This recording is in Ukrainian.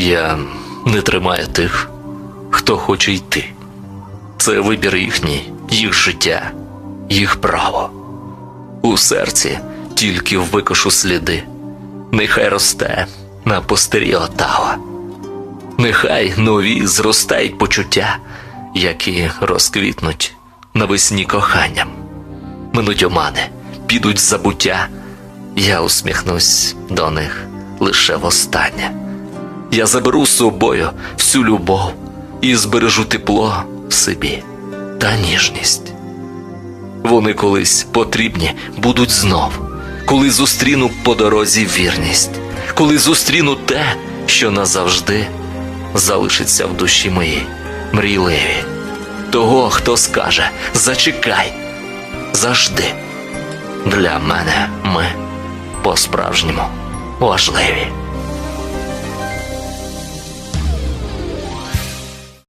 Я не тримаю тих, хто хоче йти. Це вибір їхній, їх життя, їх право. У серці тільки викошу сліди. Нехай росте на пустирі отава. Нехай нові зростають почуття, які розквітнуть навесні коханням. Минуть омани, підуть забуття. Я усміхнусь до них лише востаннє. Я заберу з собою всю любов і збережу тепло в собі та ніжність. Вони колись потрібні будуть знов, коли зустріну по дорозі вірність, коли зустріну те, що назавжди залишиться в душі моїй мрійливі. Того, хто скаже зачекай, завжди. Для мене ми по-справжньому важливі.